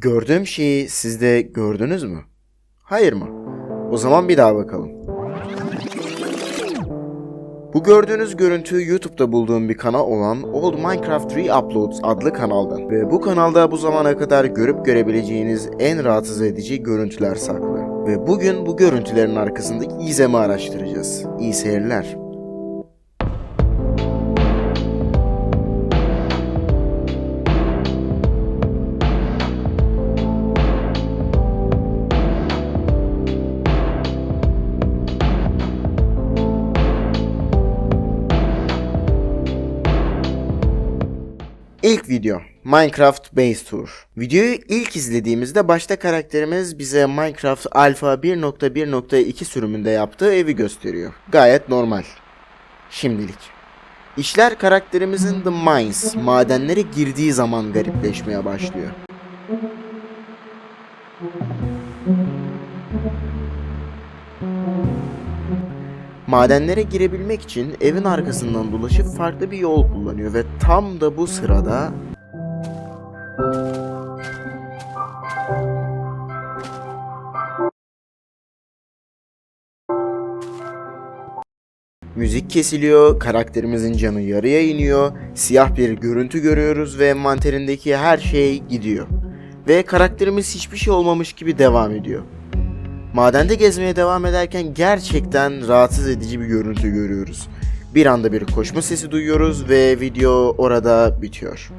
Gördüğüm şeyi siz de gördünüz mü? Hayır mı? O zaman bir daha bakalım. Bu gördüğünüz görüntü YouTube'da bulduğum bir kanal olan Old Minecraft Re-Uploads adlı kanaldan. Ve bu kanalda bu zamana kadar görüp görebileceğiniz en rahatsız edici görüntüler saklı. Ve bugün bu görüntülerin arkasındaki gizemi araştıracağız. İyi seyirler. İlk video Minecraft Base Tour. Videoyu ilk izlediğimizde başta karakterimiz bize Minecraft Alpha 1.1.2 sürümünde yaptığı evi gösteriyor. Gayet normal. Şimdilik. İşler karakterimizin The Mines, madenlere girdiği zaman garipleşmeye başlıyor. Madenlere girebilmek için evin arkasından dolaşıp farklı bir yol kullanıyor ve tam da bu sırada Müzik kesiliyor, karakterimizin canı yarıya iniyor, siyah bir görüntü görüyoruz ve envanterindeki her şey gidiyor. Ve karakterimiz hiçbir şey olmamış gibi devam ediyor. Madende gezmeye devam ederken gerçekten rahatsız edici bir görüntü görüyoruz. Bir anda bir koşma sesi duyuyoruz ve video orada bitiyor.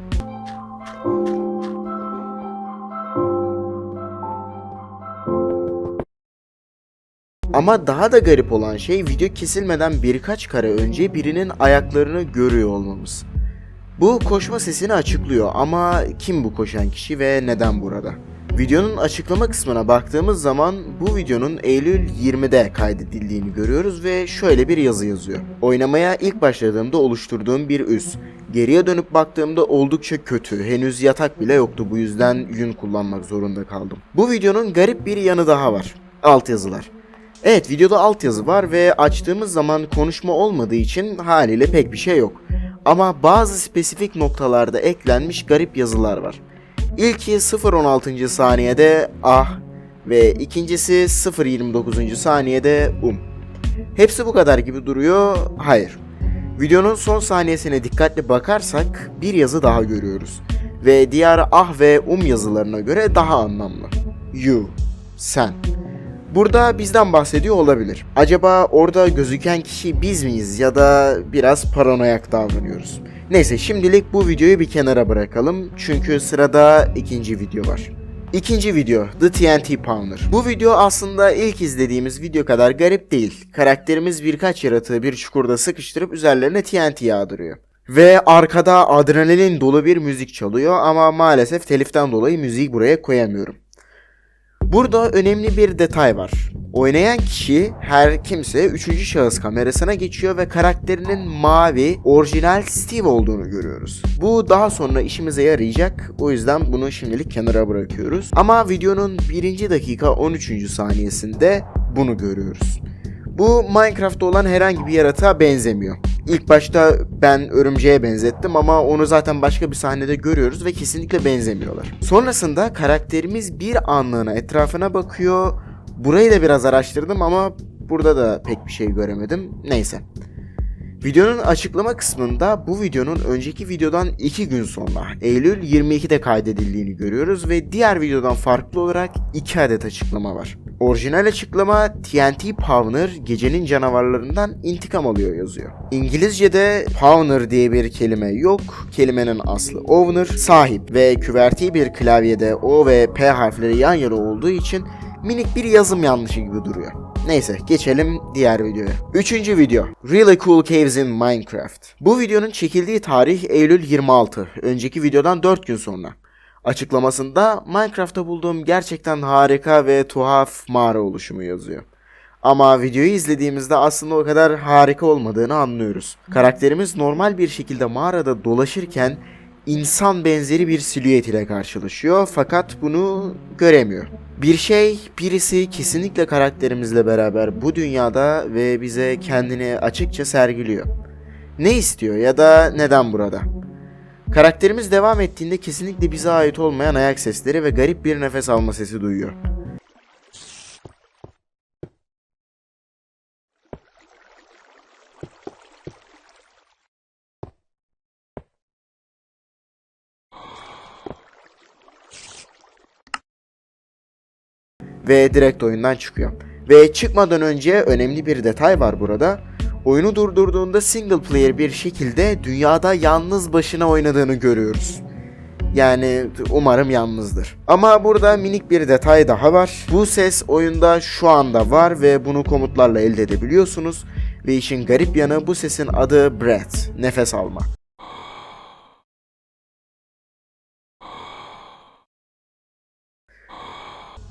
Ama daha da garip olan şey video kesilmeden birkaç kare önce birinin ayaklarını görüyor olmamız. Bu koşma sesini açıklıyor ama kim bu koşan kişi ve neden burada? Videonun açıklama kısmına baktığımız zaman bu videonun Eylül 20'de kaydedildiğini görüyoruz ve şöyle bir yazı yazıyor. Oynamaya ilk başladığımda oluşturduğum bir üs. Geriye dönüp baktığımda oldukça kötü. Henüz yatak bile yoktu bu yüzden yün kullanmak zorunda kaldım. Bu videonun garip bir yanı daha var. Altyazılar. Evet videoda altyazı var ve açtığımız zaman konuşma olmadığı için haliyle pek bir şey yok. Ama bazı spesifik noktalarda eklenmiş garip yazılar var. İlki 0.16. saniyede ah ve ikincisi 0.29. saniyede um. Hepsi bu kadar gibi duruyor. Hayır. Videonun son saniyesine dikkatli bakarsak bir yazı daha görüyoruz. Ve diğer ah ve um yazılarına göre daha anlamlı. You, sen. Burada bizden bahsediyor olabilir. Acaba orada gözüken kişi biz miyiz ya da biraz paranoyak davranıyoruz? Neyse şimdilik bu videoyu bir kenara bırakalım çünkü sırada ikinci video var. İkinci video The TNT Pounder. Bu video aslında ilk izlediğimiz video kadar garip değil. Karakterimiz birkaç yaratığı bir çukurda sıkıştırıp üzerlerine TNT yağdırıyor. Ve arkada adrenalin dolu bir müzik çalıyor ama maalesef teliften dolayı müziği buraya koyamıyorum. Burada önemli bir detay var. Oynayan kişi her kimse üçüncü şahıs kamerasına geçiyor ve karakterinin mavi, orijinal Steve olduğunu görüyoruz. Bu daha sonra işimize yarayacak. O yüzden bunu şimdilik kenara bırakıyoruz. Ama videonun 1. dakika 13. saniyesinde bunu görüyoruz. Bu Minecraft'ta olan herhangi bir yaratığa benzemiyor. İlk başta ben örümceğe benzettim ama onu zaten başka bir sahnede görüyoruz ve kesinlikle benzemiyorlar. Sonrasında karakterimiz bir anlığına etrafına bakıyor. Burayı da biraz araştırdım ama burada da pek bir şey göremedim. Neyse. Videonun açıklama kısmında bu videonun önceki videodan 2 gün sonra Eylül 22'de kaydedildiğini görüyoruz ve diğer videodan farklı olarak 2 adet açıklama var. Orijinal açıklama TNT Powner gecenin canavarlarından intikam alıyor yazıyor. İngilizce'de Powner diye bir kelime yok. Kelimenin aslı owner, sahip ve küverti bir klavyede O ve P harfleri yan yana olduğu için minik bir yazım yanlışı gibi duruyor. Neyse geçelim diğer videoya. Üçüncü video. Really Cool Caves in Minecraft. Bu videonun çekildiği tarih Eylül 26. Önceki videodan 4 gün sonra. Açıklamasında Minecraft'ta bulduğum gerçekten harika ve tuhaf mağara oluşumu yazıyor. Ama videoyu izlediğimizde aslında o kadar harika olmadığını anlıyoruz. Karakterimiz normal bir şekilde mağarada dolaşırken insan benzeri bir silüet ile karşılaşıyor fakat bunu göremiyor. Bir şey, birisi kesinlikle karakterimizle beraber bu dünyada ve bize kendini açıkça sergiliyor. Ne istiyor ya da neden burada? Karakterimiz devam ettiğinde kesinlikle bize ait olmayan ayak sesleri ve garip bir nefes alma sesi duyuyor. ve direkt oyundan çıkıyor. Ve çıkmadan önce önemli bir detay var burada. Oyunu durdurduğunda single player bir şekilde dünyada yalnız başına oynadığını görüyoruz. Yani umarım yalnızdır. Ama burada minik bir detay daha var. Bu ses oyunda şu anda var ve bunu komutlarla elde edebiliyorsunuz. Ve işin garip yanı bu sesin adı breath, nefes alma.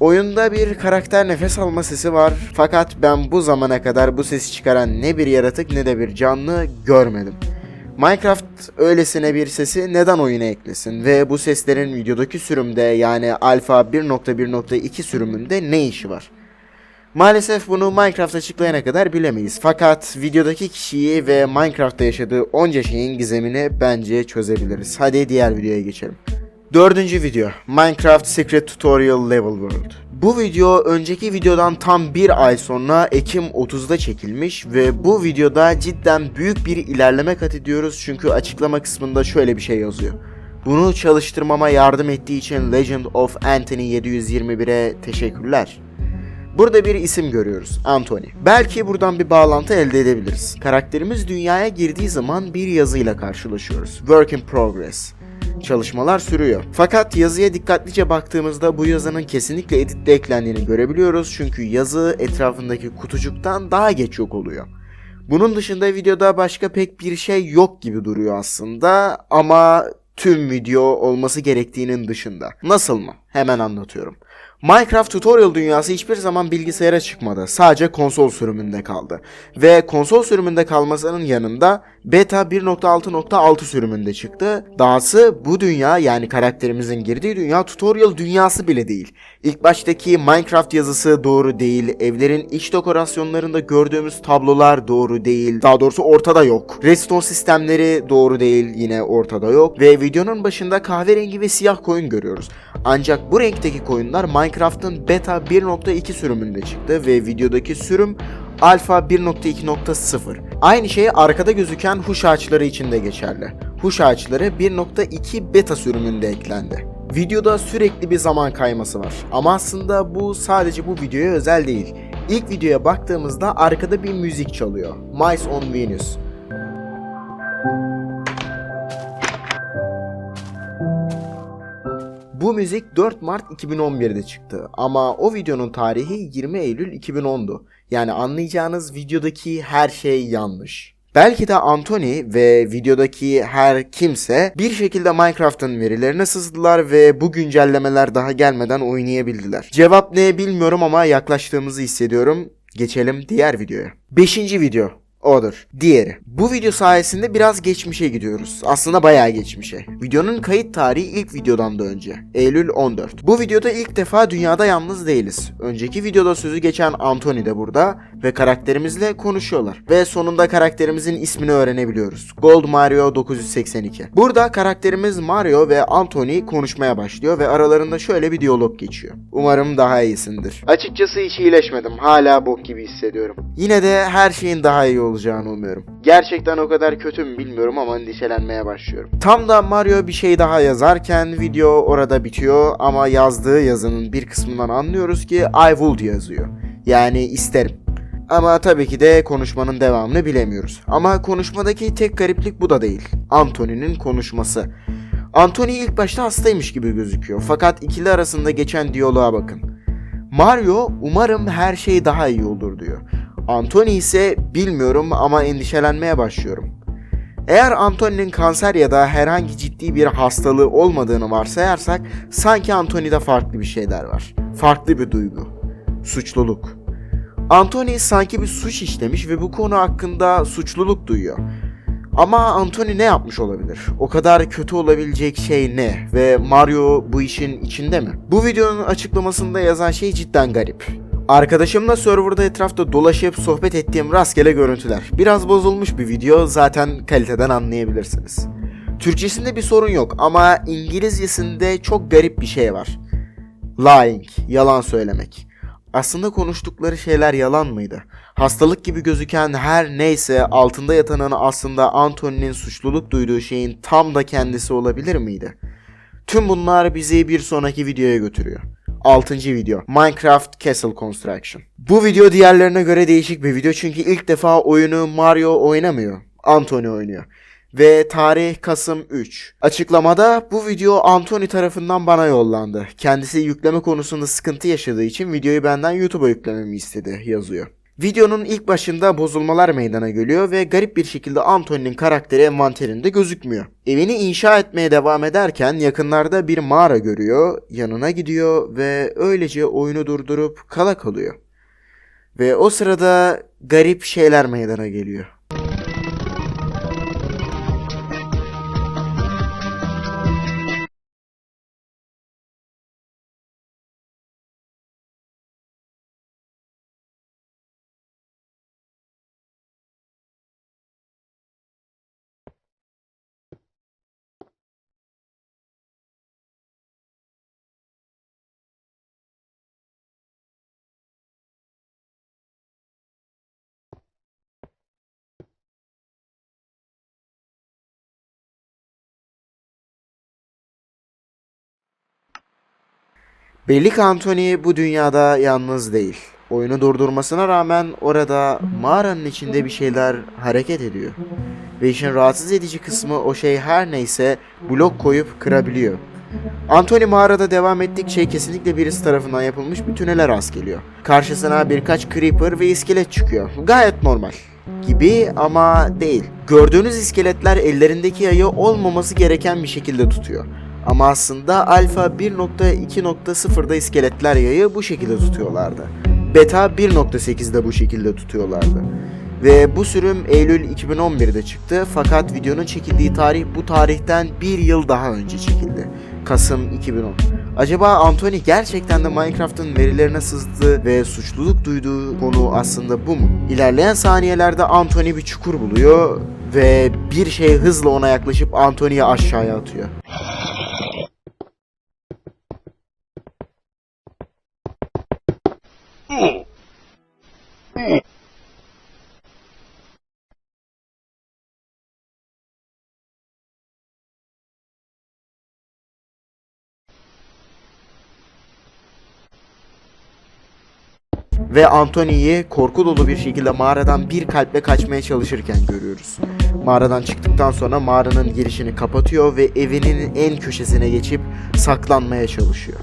Oyunda bir karakter nefes alma sesi var fakat ben bu zamana kadar bu sesi çıkaran ne bir yaratık ne de bir canlı görmedim. Minecraft öylesine bir sesi neden oyuna eklesin ve bu seslerin videodaki sürümde yani alfa 1.1.2 sürümünde ne işi var? Maalesef bunu Minecraft açıklayana kadar bilemeyiz. Fakat videodaki kişiyi ve Minecraft'ta yaşadığı onca şeyin gizemini bence çözebiliriz. Hadi diğer videoya geçelim. Dördüncü video Minecraft Secret Tutorial Level World. Bu video önceki videodan tam bir ay sonra Ekim 30'da çekilmiş ve bu videoda cidden büyük bir ilerleme kat ediyoruz çünkü açıklama kısmında şöyle bir şey yazıyor. Bunu çalıştırmama yardım ettiği için Legend of Anthony 721'e teşekkürler. Burada bir isim görüyoruz. Anthony. Belki buradan bir bağlantı elde edebiliriz. Karakterimiz dünyaya girdiği zaman bir yazıyla karşılaşıyoruz. Work in progress. Çalışmalar sürüyor. Fakat yazıya dikkatlice baktığımızda bu yazının kesinlikle editle eklendiğini görebiliyoruz. Çünkü yazı etrafındaki kutucuktan daha geç yok oluyor. Bunun dışında videoda başka pek bir şey yok gibi duruyor aslında ama tüm video olması gerektiğinin dışında. Nasıl mı? Hemen anlatıyorum. Minecraft tutorial dünyası hiçbir zaman bilgisayara çıkmadı. Sadece konsol sürümünde kaldı. Ve konsol sürümünde kalmasının yanında beta 1.6.6 sürümünde çıktı. Dahası bu dünya yani karakterimizin girdiği dünya tutorial dünyası bile değil. İlk baştaki Minecraft yazısı doğru değil. Evlerin iç dekorasyonlarında gördüğümüz tablolar doğru değil. Daha doğrusu ortada yok. Redstone sistemleri doğru değil. Yine ortada yok. Ve videonun başında kahverengi ve siyah koyun görüyoruz. Ancak bu renkteki koyunlar Minecraft'ın beta 1.2 sürümünde çıktı ve videodaki sürüm alfa 1.2.0. Aynı şey arkada gözüken huş ağaçları için de geçerli. Huş ağaçları 1.2 beta sürümünde eklendi. Videoda sürekli bir zaman kayması var. Ama aslında bu sadece bu videoya özel değil. İlk videoya baktığımızda arkada bir müzik çalıyor. Mice on Venus. Bu müzik 4 Mart 2011'de çıktı ama o videonun tarihi 20 Eylül 2010'du. Yani anlayacağınız videodaki her şey yanlış. Belki de Anthony ve videodaki her kimse bir şekilde Minecraft'ın verilerine sızdılar ve bu güncellemeler daha gelmeden oynayabildiler. Cevap ne bilmiyorum ama yaklaştığımızı hissediyorum. Geçelim diğer videoya. Beşinci video. Odur. Diğeri. Bu video sayesinde biraz geçmişe gidiyoruz. Aslında bayağı geçmişe. Videonun kayıt tarihi ilk videodan da önce. Eylül 14. Bu videoda ilk defa dünyada yalnız değiliz. Önceki videoda sözü geçen Anthony de burada ve karakterimizle konuşuyorlar. Ve sonunda karakterimizin ismini öğrenebiliyoruz. Gold Mario 982. Burada karakterimiz Mario ve Anthony konuşmaya başlıyor ve aralarında şöyle bir diyalog geçiyor. Umarım daha iyisindir. Açıkçası hiç iyileşmedim. Hala bok gibi hissediyorum. Yine de her şeyin daha iyi olacağını umuyorum. Gerçekten o kadar kötü mü bilmiyorum ama endişelenmeye başlıyorum. Tam da Mario bir şey daha yazarken video orada bitiyor ama yazdığı yazının bir kısmından anlıyoruz ki I would yazıyor. Yani isterim. Ama tabii ki de konuşmanın devamını bilemiyoruz. Ama konuşmadaki tek gariplik bu da değil. Anthony'nin konuşması. Anthony ilk başta hastaymış gibi gözüküyor. Fakat ikili arasında geçen diyaloğa bakın. Mario umarım her şey daha iyi olur diyor. Anthony ise bilmiyorum ama endişelenmeye başlıyorum. Eğer Anthony'nin kanser ya da herhangi ciddi bir hastalığı olmadığını varsayarsak sanki Anthony'de farklı bir şeyler var. Farklı bir duygu. Suçluluk. Anthony sanki bir suç işlemiş ve bu konu hakkında suçluluk duyuyor. Ama Anthony ne yapmış olabilir? O kadar kötü olabilecek şey ne? Ve Mario bu işin içinde mi? Bu videonun açıklamasında yazan şey cidden garip. Arkadaşımla serverda etrafta dolaşıp sohbet ettiğim rastgele görüntüler. Biraz bozulmuş bir video zaten kaliteden anlayabilirsiniz. Türkçesinde bir sorun yok ama İngilizcesinde çok garip bir şey var. Lying, yalan söylemek. Aslında konuştukları şeyler yalan mıydı? Hastalık gibi gözüken her neyse altında yatanın aslında Anthony'nin suçluluk duyduğu şeyin tam da kendisi olabilir miydi? Tüm bunlar bizi bir sonraki videoya götürüyor. 6. video Minecraft Castle Construction. Bu video diğerlerine göre değişik bir video çünkü ilk defa oyunu Mario oynamıyor. Anthony oynuyor. Ve tarih Kasım 3. Açıklamada bu video Anthony tarafından bana yollandı. Kendisi yükleme konusunda sıkıntı yaşadığı için videoyu benden YouTube'a yüklememi istedi yazıyor. Videonun ilk başında bozulmalar meydana geliyor ve garip bir şekilde Anthony'nin karakteri envanterinde gözükmüyor. Evini inşa etmeye devam ederken yakınlarda bir mağara görüyor, yanına gidiyor ve öylece oyunu durdurup kala kalıyor. Ve o sırada garip şeyler meydana geliyor. Belli ki Anthony bu dünyada yalnız değil. Oyunu durdurmasına rağmen orada mağaranın içinde bir şeyler hareket ediyor. Ve işin rahatsız edici kısmı o şey her neyse blok koyup kırabiliyor. Anthony mağarada devam ettikçe kesinlikle birisi tarafından yapılmış bir tünele rast geliyor. Karşısına birkaç creeper ve iskelet çıkıyor. Gayet normal gibi ama değil. Gördüğünüz iskeletler ellerindeki yayı olmaması gereken bir şekilde tutuyor. Ama aslında alfa 1.2.0'da iskeletler yayı bu şekilde tutuyorlardı. Beta 1.8'de bu şekilde tutuyorlardı. Ve bu sürüm Eylül 2011'de çıktı fakat videonun çekildiği tarih bu tarihten bir yıl daha önce çekildi. Kasım 2010. Acaba Anthony gerçekten de Minecraft'ın verilerine sızdı ve suçluluk duyduğu konu aslında bu mu? İlerleyen saniyelerde Anthony bir çukur buluyor ve bir şey hızla ona yaklaşıp Anthony'yi aşağıya atıyor. Ve Anthony'yi korku dolu bir şekilde mağaradan bir kalple kaçmaya çalışırken görüyoruz. Mağaradan çıktıktan sonra mağaranın girişini kapatıyor ve evinin en köşesine geçip saklanmaya çalışıyor.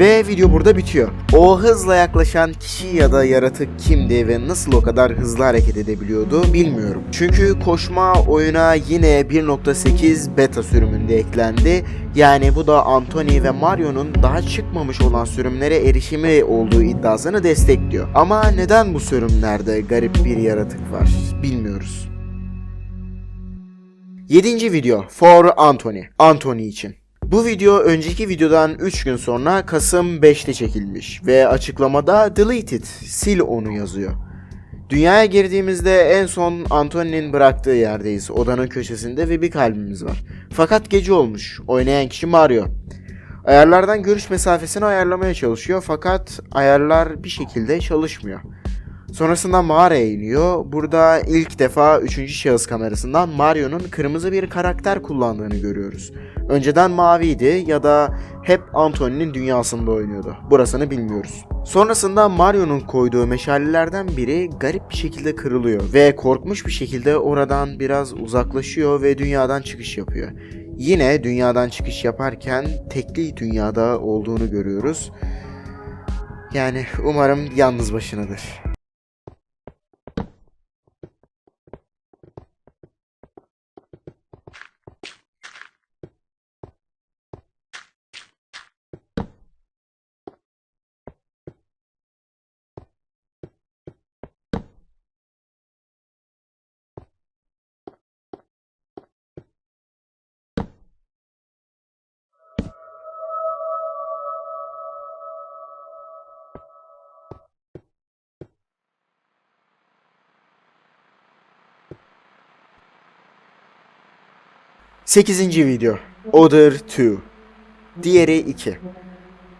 Ve video burada bitiyor. O hızla yaklaşan kişi ya da yaratık kimdi ve nasıl o kadar hızlı hareket edebiliyordu bilmiyorum. Çünkü koşma oyuna yine 1.8 beta sürümünde eklendi. Yani bu da Anthony ve Mario'nun daha çıkmamış olan sürümlere erişimi olduğu iddiasını destekliyor. Ama neden bu sürümlerde garip bir yaratık var bilmiyoruz. 7. video For Anthony. Anthony için. Bu video önceki videodan 3 gün sonra Kasım 5'te çekilmiş ve açıklamada deleted, sil onu yazıyor. Dünyaya girdiğimizde en son Anthony'nin bıraktığı yerdeyiz. Odanın köşesinde ve bir kalbimiz var. Fakat gece olmuş. Oynayan kişi Mario. Ayarlardan görüş mesafesini ayarlamaya çalışıyor fakat ayarlar bir şekilde çalışmıyor. Sonrasında mağaraya iniyor. Burada ilk defa 3. şahıs kamerasından Mario'nun kırmızı bir karakter kullandığını görüyoruz. Önceden maviydi ya da hep Anthony'nin dünyasında oynuyordu. Burasını bilmiyoruz. Sonrasında Mario'nun koyduğu meşalelerden biri garip bir şekilde kırılıyor ve korkmuş bir şekilde oradan biraz uzaklaşıyor ve dünyadan çıkış yapıyor. Yine dünyadan çıkış yaparken tekli dünyada olduğunu görüyoruz. Yani umarım yalnız başınadır. 8. video. Other 2. Diğeri 2.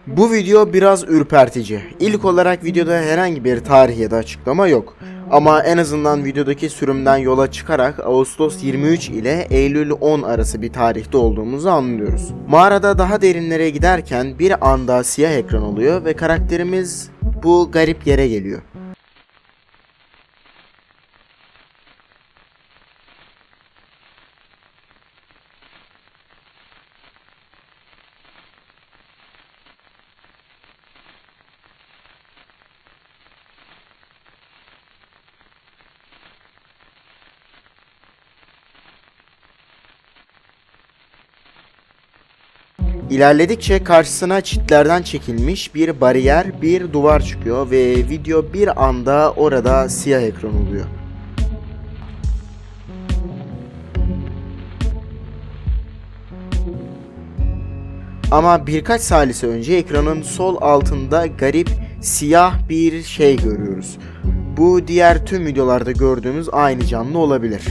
Bu video biraz ürpertici. İlk olarak videoda herhangi bir tarih ya da açıklama yok. Ama en azından videodaki sürümden yola çıkarak Ağustos 23 ile Eylül 10 arası bir tarihte olduğumuzu anlıyoruz. Mağarada daha derinlere giderken bir anda siyah ekran oluyor ve karakterimiz bu garip yere geliyor. İlerledikçe karşısına çitlerden çekilmiş bir bariyer, bir duvar çıkıyor ve video bir anda orada siyah ekran oluyor. Ama birkaç salise önce ekranın sol altında garip siyah bir şey görüyoruz. Bu diğer tüm videolarda gördüğümüz aynı canlı olabilir.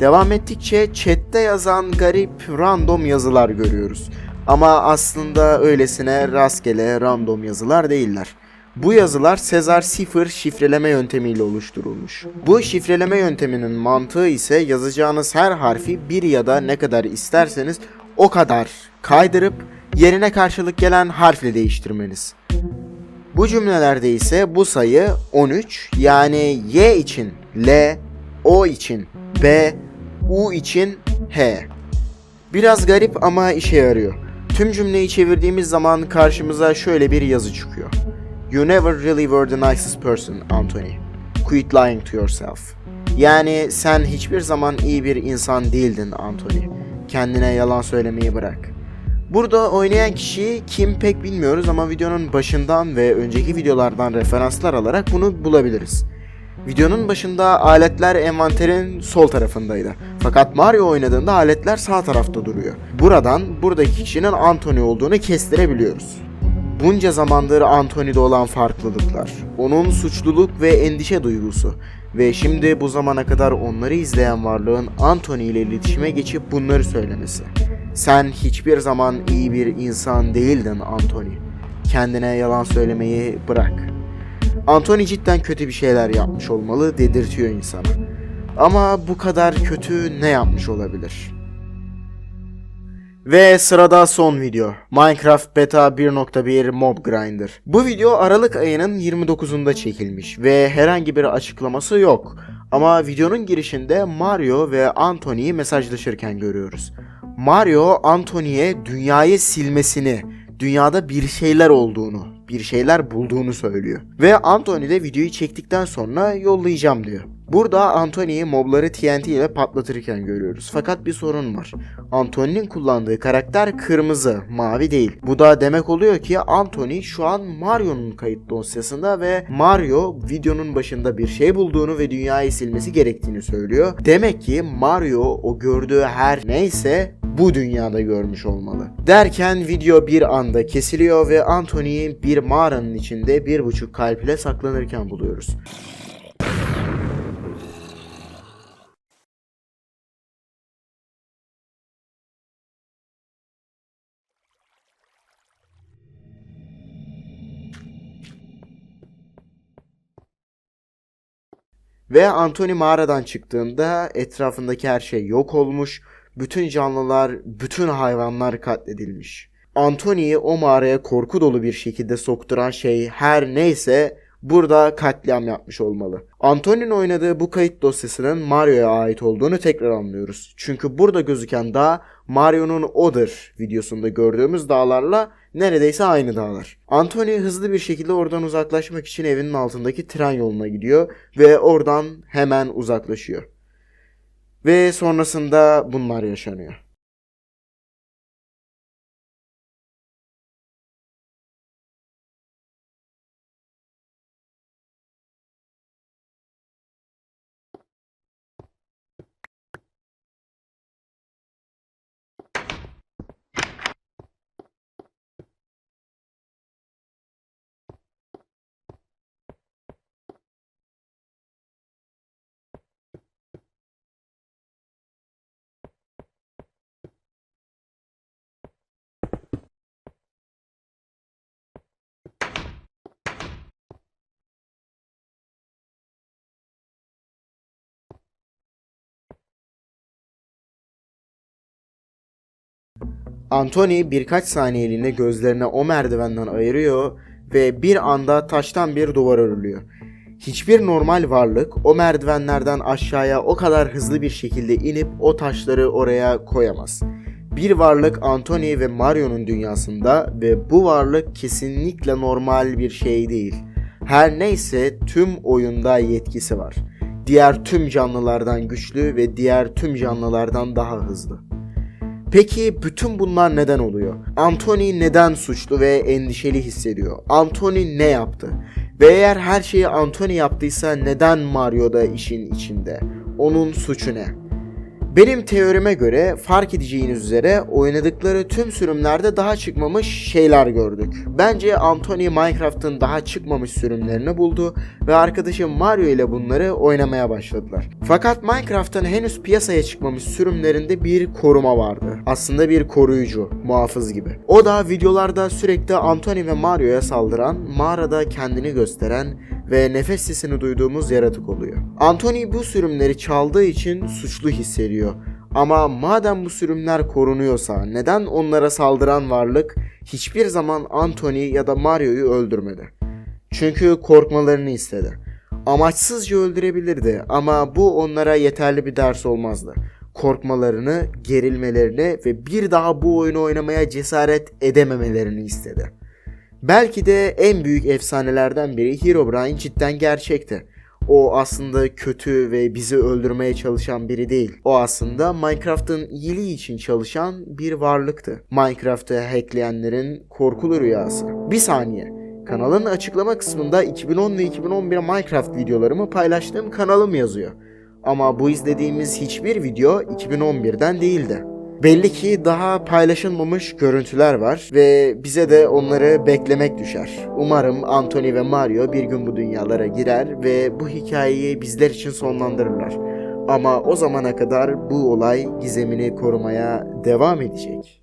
Devam ettikçe chatte yazan garip random yazılar görüyoruz. Ama aslında öylesine rastgele random yazılar değiller. Bu yazılar Sezar Sifır şifreleme yöntemiyle oluşturulmuş. Bu şifreleme yönteminin mantığı ise yazacağınız her harfi bir ya da ne kadar isterseniz o kadar kaydırıp yerine karşılık gelen harfle değiştirmeniz. Bu cümlelerde ise bu sayı 13 yani Y için L, O için B, U için H. Biraz garip ama işe yarıyor. Tüm cümleyi çevirdiğimiz zaman karşımıza şöyle bir yazı çıkıyor. You never really were the nicest person, Anthony. Quit lying to yourself. Yani sen hiçbir zaman iyi bir insan değildin, Anthony. Kendine yalan söylemeyi bırak. Burada oynayan kişi kim pek bilmiyoruz ama videonun başından ve önceki videolardan referanslar alarak bunu bulabiliriz. Videonun başında aletler envanterin sol tarafındaydı. Fakat Mario oynadığında aletler sağ tarafta duruyor. Buradan buradaki kişinin Anthony olduğunu kestirebiliyoruz. Bunca zamandır Anthony'de olan farklılıklar, onun suçluluk ve endişe duygusu ve şimdi bu zamana kadar onları izleyen varlığın Anthony ile iletişime geçip bunları söylemesi. Sen hiçbir zaman iyi bir insan değildin Anthony. Kendine yalan söylemeyi bırak. Anthony cidden kötü bir şeyler yapmış olmalı dedirtiyor insana. Ama bu kadar kötü ne yapmış olabilir? Ve sırada son video. Minecraft Beta 1.1 Mob Grinder. Bu video Aralık ayının 29'unda çekilmiş ve herhangi bir açıklaması yok. Ama videonun girişinde Mario ve Anthony'yi mesajlaşırken görüyoruz. Mario Anthony'ye dünyayı silmesini, dünyada bir şeyler olduğunu, bir şeyler bulduğunu söylüyor. Ve Anthony de videoyu çektikten sonra yollayacağım diyor. Burada Anthony'yi mobları TNT ile patlatırken görüyoruz. Fakat bir sorun var. Anthony'nin kullandığı karakter kırmızı, mavi değil. Bu da demek oluyor ki Anthony şu an Mario'nun kayıt dosyasında ve Mario videonun başında bir şey bulduğunu ve dünyayı silmesi gerektiğini söylüyor. Demek ki Mario o gördüğü her neyse bu dünyada görmüş olmalı. Derken video bir anda kesiliyor ve Anthony'yi bir mağaranın içinde bir buçuk kalp ile saklanırken buluyoruz. Ve Anthony mağaradan çıktığında etrafındaki her şey yok olmuş, bütün canlılar, bütün hayvanlar katledilmiş. Anthony'yi o mağaraya korku dolu bir şekilde sokturan şey her neyse burada katliam yapmış olmalı. Anthony'nin oynadığı bu kayıt dosyasının Mario'ya ait olduğunu tekrar anlıyoruz. Çünkü burada gözüken dağ Mario'nun Other videosunda gördüğümüz dağlarla neredeyse aynı dağlar. Anthony hızlı bir şekilde oradan uzaklaşmak için evinin altındaki tren yoluna gidiyor ve oradan hemen uzaklaşıyor. Ve sonrasında bunlar yaşanıyor. Anthony birkaç saniyeliğine gözlerini o merdivenden ayırıyor ve bir anda taştan bir duvar örülüyor. Hiçbir normal varlık o merdivenlerden aşağıya o kadar hızlı bir şekilde inip o taşları oraya koyamaz. Bir varlık Anthony ve Mario'nun dünyasında ve bu varlık kesinlikle normal bir şey değil. Her neyse tüm oyunda yetkisi var. Diğer tüm canlılardan güçlü ve diğer tüm canlılardan daha hızlı. Peki bütün bunlar neden oluyor? Anthony neden suçlu ve endişeli hissediyor? Anthony ne yaptı? Ve eğer her şeyi Anthony yaptıysa neden Mario da işin içinde? Onun suçu ne? Benim teorime göre fark edeceğiniz üzere oynadıkları tüm sürümlerde daha çıkmamış şeyler gördük. Bence Anthony Minecraft'ın daha çıkmamış sürümlerini buldu ve arkadaşı Mario ile bunları oynamaya başladılar. Fakat Minecraft'ın henüz piyasaya çıkmamış sürümlerinde bir koruma vardı. Aslında bir koruyucu, muhafız gibi. O da videolarda sürekli Anthony ve Mario'ya saldıran, mağarada kendini gösteren ve nefes sesini duyduğumuz yaratık oluyor. Anthony bu sürümleri çaldığı için suçlu hissediyor. Ama madem bu sürümler korunuyorsa neden onlara saldıran varlık hiçbir zaman Anthony ya da Mario'yu öldürmedi? Çünkü korkmalarını istedi. Amaçsızca öldürebilirdi ama bu onlara yeterli bir ders olmazdı. Korkmalarını, gerilmelerini ve bir daha bu oyunu oynamaya cesaret edememelerini istedi. Belki de en büyük efsanelerden biri Herobrine cidden gerçekti. O aslında kötü ve bizi öldürmeye çalışan biri değil. O aslında Minecraft'ın iyiliği için çalışan bir varlıktı. Minecraft'ı hackleyenlerin korkulu rüyası. Bir saniye. Kanalın açıklama kısmında 2010 ve 2011 Minecraft videolarımı paylaştığım kanalım yazıyor. Ama bu izlediğimiz hiçbir video 2011'den değildi. Belli ki daha paylaşılmamış görüntüler var ve bize de onları beklemek düşer. Umarım Anthony ve Mario bir gün bu dünyalara girer ve bu hikayeyi bizler için sonlandırırlar. Ama o zamana kadar bu olay gizemini korumaya devam edecek.